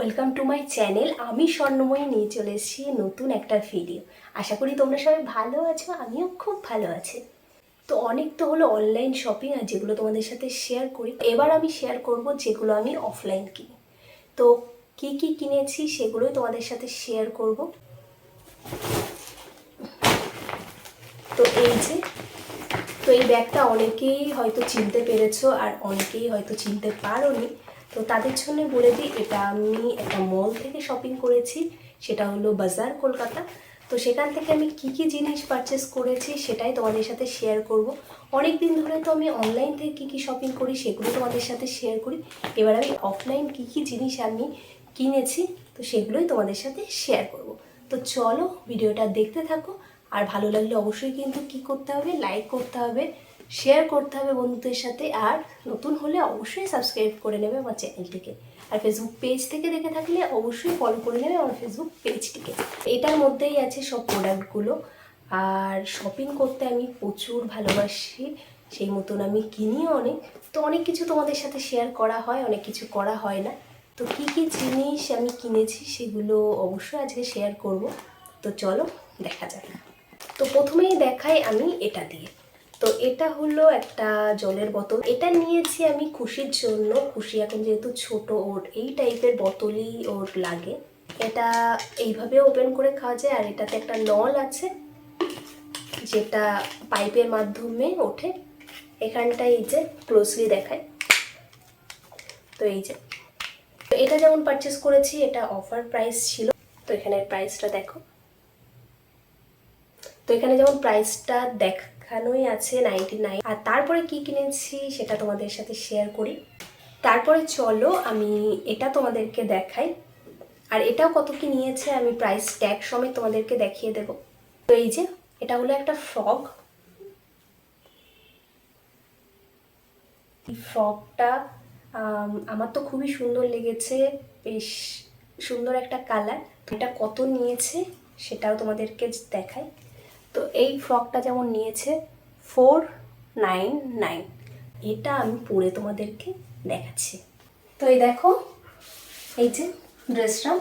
Welcome to my channel আমি স্বর্ণময়ী নিয়ে চলে এসেছি নতুন একটা ভিডিও আশা করি তোমরা সবাই ভালো আছো, আমিও খুব ভালো আছি। তো অনেক তো হলো অনলাইন শপিং আর যেগুলো তোমাদের সাথে শেয়ার করি। এবার আমি শেয়ার করব যেগুলো আমি অফলাইন কিনি। তো কি কি কিনেছি সেগুলোই তোমাদের সাথে শেয়ার করব। তো এই যে, তো এই ব্যাগটা অনেকেই হয়তো চিনতে পেরেছ আর অনেকেই হয়তো চিনতে পারোনি। তো তাদের জন্য বলে দিই, এটা আমি একটা মল থেকে শপিং করেছি, সেটা হলো বাজার কলকাতা। তো সেখান থেকে আমি কি কি জিনিস পারচেস করেছি সেটাই তোমাদের সাথে শেয়ার করব। অনেক দিন ধরে তো আমি অনলাইন থেকে কী কী শপিং করি সেগুলো তোমাদের সাথে শেয়ার করি। এবার আমি অফলাইন কী কী জিনিস আমি কিনেছি, তো সেগুলোই তোমাদের সাথে শেয়ার করব। তো চলো ভিডিওটা দেখতে থাকো, আর ভালো লাগলে অবশ্যই কিন্তু কি করতে হবে লাইক করতে হবে। শেয়ার করতে হবে বন্ধুদের সাথে আর নতুন হলে অবশ্যই সাবস্ক্রাইব করে নেবে আমার চ্যানেলটিকে আর ফেসবুক পেজ থেকে দেখে থাকলে অবশ্যই ফলো করে নেবে আমার ফেসবুক পেজটিকে এটার মধ্যেই আছে সব প্রোডাক্টগুলো আর শপিং করতে আমি প্রচুর ভালোবাসি। সেই মতন আমি কিনি অনেক। তো অনেক কিছু তোমাদের সাথে শেয়ার করা হয়, অনেক কিছু করা হয় না। তো কি কি জিনিস আমি কিনেছি সেগুলো অবশ্যই আজকে শেয়ার করব। তো চলো দেখা যাক। তো প্রথমেই দেখাই আমি এটা দিয়ে। তো এটা হলো একটা জলের বোতল। এটা নিয়েছি আমি খুশির জন্য। খুশি এখন যেহেতু ছোট, ওর এই টাইপের বোতলই ওর লাগে। এটা এইভাবে ওপেন করে খাওয়া যায়, আর এটাতে একটা নল আছে, যেটা পাইপের মাধ্যমে ওঠে। এখানটায় এই যে ক্লোজলি দেখায়। তো এই যে। তো এটা যেমন পারচেস করেছি, এটা অফার প্রাইস ছিল। তো এখানের প্রাইসটা দেখো। তো এখানে যেমন প্রাইসটা দেখানোই আছে নাইনটি নাইন আর তারপরে কি কিনেছি সেটা তোমাদের সাথে শেয়ার করি। তারপরে চলো আমি এটা তোমাদেরকে দেখাই। আর এটাও কত কি নিয়েছে আমি প্রাইস ট্যাগ সমেত তোমাদেরকে দেখিয়ে দেব। তো এই যে, এটা হলো একটা ফ্রক ফ্রকটা আমার তো খুবই সুন্দর লেগেছে, বেশ সুন্দর একটা কালার এটা কত নিয়েছে সেটাও তোমাদেরকে দেখাই। তো এই ফ্রকটা যেমন নিয়েছে ফোর নাইন নাইন এটা আমি পরে তোমাদেরকে দেখাচ্ছি। তো এই দেখো, এই যে ড্রেসটা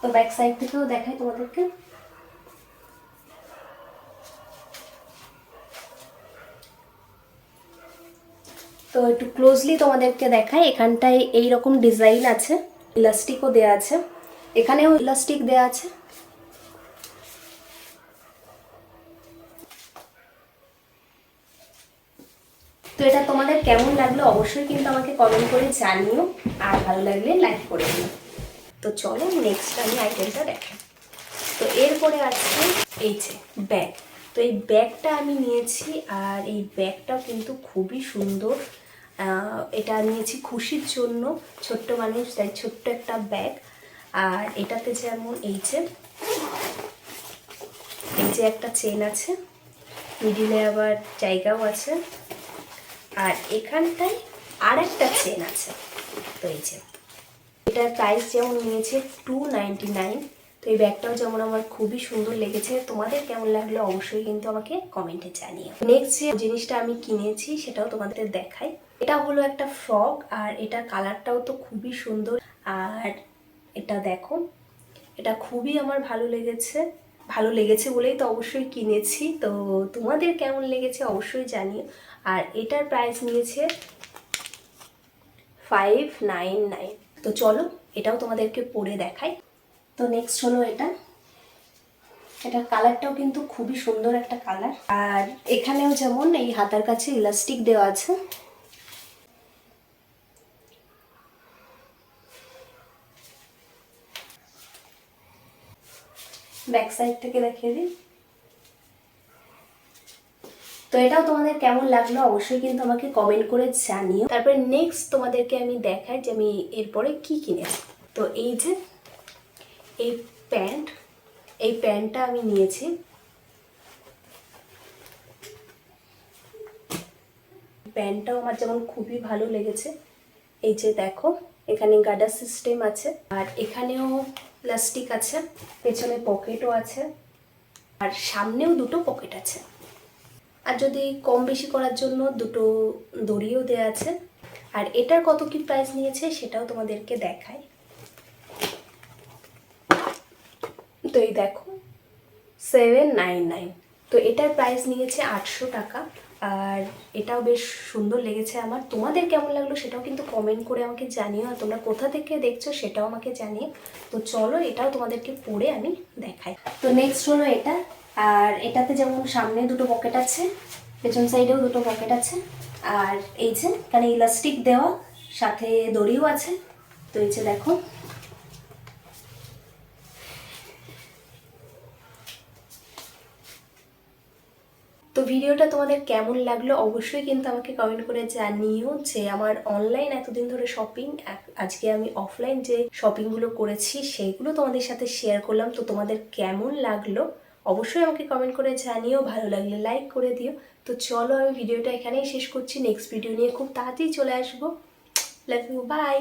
তো ব্যাক সাইড থেকেও দেখাই তোমাদেরকে। তো একটু ক্লোজলি তোমাদেরকে দেখাই, এখানটায় এই রকম ডিজাইন আছে ইলাস্টিকও দেওয়া আছে। এখানেও ইলাস্টিক দেওয়া আছে। তো এটা তোমাদের কেমন লাগল অবশ্যই কিন্তু আমাকে কমেন্ট করে জানিও, আর ভালো লাগলে লাইক করে দিও। তো চলো নেক্সট আমি আইটেমটা দেখাই। তো এরপরে আছে এই যে ব্যাগ তো এই ব্যাগটা আমি নিয়েছি, আর এই ব্যাগটাও কিন্তু খুবই সুন্দর। এটা নিয়েছি খুশির জন্য। ছোট্ট মানুষ, তাই ছোট্ট একটা ব্যাগ আর এটাতে যেমন এই যে এই যে একটা চেন আছে মিডিলে আবার জায়গাও আছে। আর এখানটায় আর একটা চেন আছে। তো এই যে, এটার প্রাইস যেমন নিয়েছে টু নাইন তো এই ব্যাগটাও যেমন আমার খুবই সুন্দর লেগেছে। তোমাদের কেমন লাগল অবশ্যই কিন্তু আমাকে কমেন্টে জানিও। নেক্সট যে জিনিসটা আমি কিনেছি, সেটাও তোমাদের দেখাই। এটা হলো একটা ফ্রক, আর এটার কালারটাও তো খুবই সুন্দর। আর এটা দেখো, এটা খুবই আমার ভালো লেগেছে। ভালো লেগেছে বলেই তো অবশ্যই কিনেছি। তো তোমাদের কেমন লেগেছে অবশ্যই জানিও। আর এটার প্রাইস নিয়েছে ফাইভ নাইন নাইন তো চলো, এটাও তোমাদেরকে পরে দেখাই। তো নেক্সট হলো এটা। এটার কালারটাও কিন্তু খুবই সুন্দর একটা কালার। আর এখানেও যেমন এই হাতার কাছে ইলাস্টিক দেওয়া আছে ব্যাক সাইড থেকে দেখিয়ে দিই। তো এটাও তোমাদের কেমন লাগল অবশ্যই কিন্তু আমাকে কমেন্ট করে জানিও। তারপরে নেক্সট তোমাদেরকে আমি দেখাই যে আমি এরপরে কি কিনেছি। তো এই যে, এই প্যান্ট এই প্যান্টটা আমি নিয়েছি। প্যান্টটাও আমার যেমন খুবই ভালো লেগেছে। এই যে দেখো, এখানে গার্ডার সিস্টেম আছে। আর এখানেও প্লাস্টিক আছে, পেছনে পকেটও আছে, আর সামনেও দুটো পকেট আছে। আর যদি কম বেশি করার জন্য দুটো দড়িও দেওয়া আছে, আর এটার কত কি প্রাইস নিয়েছে সেটাও তোমাদেরকে দেখায় তো এই দেখো সেভেন নাইন নাইন তো এটার প্রাইস নিয়েছে আটশো টাকা। আর এটাও বেশ সুন্দর লেগেছে আমার। তোমাদের কেমন লাগল সেটাও কিন্তু কমেন্ট করে আমাকে জানিও, আর তোমরা কোথা থেকে দেখছ সেটাও আমাকে জানিও। তো চলো এটাও তোমাদেরকে পরে আমি দেখাই। তো নেক্সট হলো এটা, আর এটাতে যেমন সামনে দুটো পকেট আছে, পেছন সাইডেও দুটো পকেট আছে। আর এই যে এখানে ইলাস্টিক দেওয়া, সাথে দড়িও আছে। তো এই যে দেখো ভিডিওটা তোমাদের কেমন লাগল অবশ্যই কিন্তু আমাকে কমেন্ট করে জানিও যে আমার অনলাইন এতদিন ধরে শপিং আজকে আমি অফলাইন যে শপিংগুলো করেছি সেইগুলো তোমাদের সাথে শেয়ার করলাম। তো তোমাদের কেমন লাগল অবশ্যই আমাকে কমেন্ট করে জানিও, ভালো লাগলে লাইক করে দিও। তো চলো আমি ভিডিওটা এখানেই শেষ করছি নেক্সট ভিডিও নিয়ে খুব তাড়াতাড়ি চলে আসব। Love you by